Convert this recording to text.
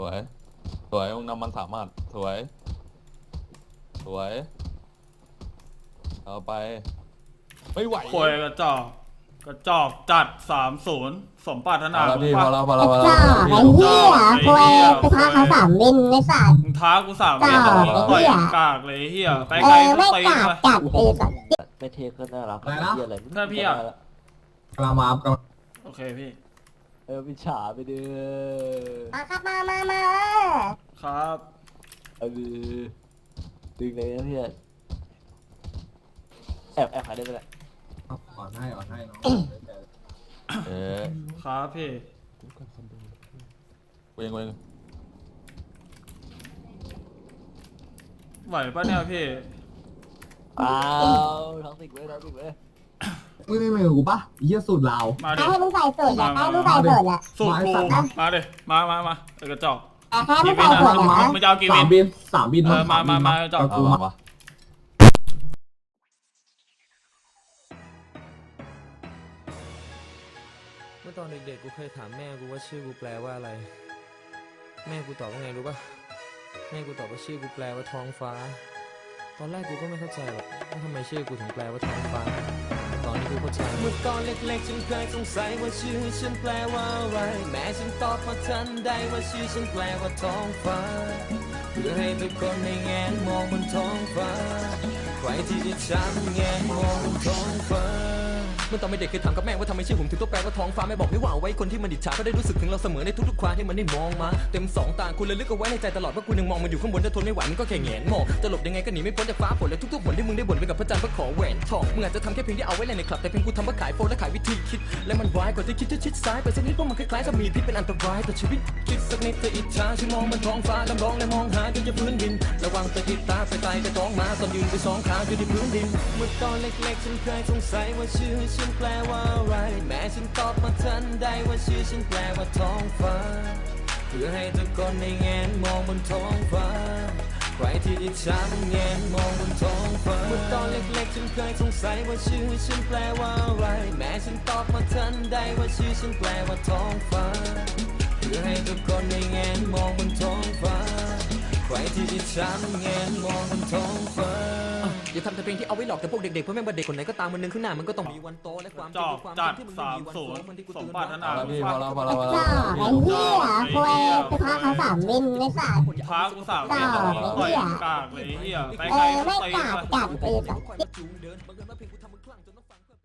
สวย สวยองค์นำมันสามารถสวย สวย เอาไป ไม่ไหวควยกระจอกกระจอกจัดสามศูนย์สมปรารถนาเอาละมึงพี่พปะอแล้วพอแล้วพอจ่แล้อวพี่ไอ้เหี้ยควยไปท้าเขาสามวินในสัตว์ มึงท้ากูสามจ่เมอตรมึงต่อยไอ้เหี้ย กากเลยไอ้เฮียไปเอไกลอมึไม่งตีกาดมาจัดไอ้สัตว์ไม่เทก็น่ารักอะไรนะ เหี้ยอะไรถ้าพี่อะ กำลังมากำลังโอเคพี่ เออวิชาไปเด้อมาครับมามามาครับเออดึงเลยนะเพื่อนแอบแอบหายได้ไปแหละอ่อนให้อ่อนให้น้องเอ๊ะครับพี่เวงเวงไหวปะเนี่ยพี่อ้าวทั้งสิกเว้ยทั้งสิกเว้ย มึงไม่มือกูปะเยี่ยสูตรลาวมาดิให้มึงใส่สูตรแหละให้มึงใส่สูตรแหละสู้กูมา มาดิมามามาเออกระจอกให้มึกี่งวิใส่นสูตรอะแหละมึงจะเอากี่สาวิมน บินสามบินเออมามามาจอดกับเอากูมามามา เมื่อตอนเด็กๆ กูเคยถามแม่กูว่าชื่อกูแปลว่าอะไร แม่กูตอบว่าไงรู้ปะแม่กูตอบว่าชื่อกูแปลว่าท้องฟ้า ตอนแรกกูก็ไม่เข้าใจหรอกว่าทำไมชื่อกูถึงแปลว่าท้องฟ้า อนนี้กูเข้าใจเมื่อตอนเล็กๆฉันเคยสงสัยว่าชื่อฉันแปลว่าอะไร แม้ฉันตอบมาทันใดว่าชื่อฉันแปลว่าท้องฟ้า เพื่อให้ทุกคนในแงนมองบนท้องฟ้า ใครที่จะช้ำแงนมองบนท้อง เมื่อตอนเป็นเด็กเคยถามกับแม่ว่าทำไมชื่อผมถึงต้องแปลว่าท้องฟ้าแม่บอกไม่ว่าไว้คนที่มันอิจฉาก็ได้รู้สึกถึงเราเสมอในทุกๆครั้งที่มันได้มองมา เต็มสองตาคุณเลยลึกเอาไว้ในใจตลอดว่าคุณยังมองมันอยู่ข้างบนถ้าทนไม่ไหวมันก็แค่แงนมองจะหลบยังไงก็หนีไม่พ้นจากฟ้าฝนและทุกๆผลที่มึงได้บ่นไปกับพระจันทร์เพื่อขอแหวนทองมึงอาจจะทำแค่เพียงที่เอาไว้ในคลับแต่เพียงกูทำเพื่อขายโฟนและขายวิธีคิด และมันร้ายกว่าที่คิดจะชิดซ้ายไปสักนิดเพราะมันคล้ายๆจะมีพิษเป็นอันตรายต่อชีวิตคิดสักนิดจะอิจฉาฉันมองบนท้องฟ้าลำร้องและมองหาจนจะพื้นดิน ระวังจะติดตาไปไตกระท้องมาตอนยืนไปสองขาอยู่ที่พื้นดินเมื่อตอนเล็กๆฉันเคยสงสัยว่าชื่อฉฉันแปลว่าอะไร แม่ฉันตอบมาทันใดว่าชื่อฉันแปลว่าท้องฟ้า เพื่อให้ทุกคนในแงนมองบนท้องฟ้า ใครที่อิจฉามันแงนมองบนท้องฟ้า เมื่อตอนเล็กๆฉันเคยสงสัยว่าชื่อฉันแปลว่าอะไร แม่ฉันตอบมาทันใดว่าชื่อฉันแปลว่าท้องฟ้า เพื่อให้ทุกคนในแงนมองบนท้องฟ้า ใครที่อิจฉามันแงนมองบนท้องฟ้าอย่าทำแต่เพลงที่เอาไว้หลอกแต่พวกเด็กๆเพราะแม่งว่าเด็กคนไหนก็ตามวันหนึงข้างหน้ามันก็ต้องมีวันโตและความจอกความจัดที่มันสามมีวันศูโตนย์นย์ที่กูสมเตือนปรารถนาเอาละมึงพี่ปะพอแล้วพอแล้วพอจ่อแล้วไอ้เหี้ยควยไปท้าเขาสามวินในสัตว์ท้ากูสามเมตรมึงต่อยกากเลยไอ้เฮียไปเอไกลอมึงไม่ตีกาดมาจัดไอ้สัตว์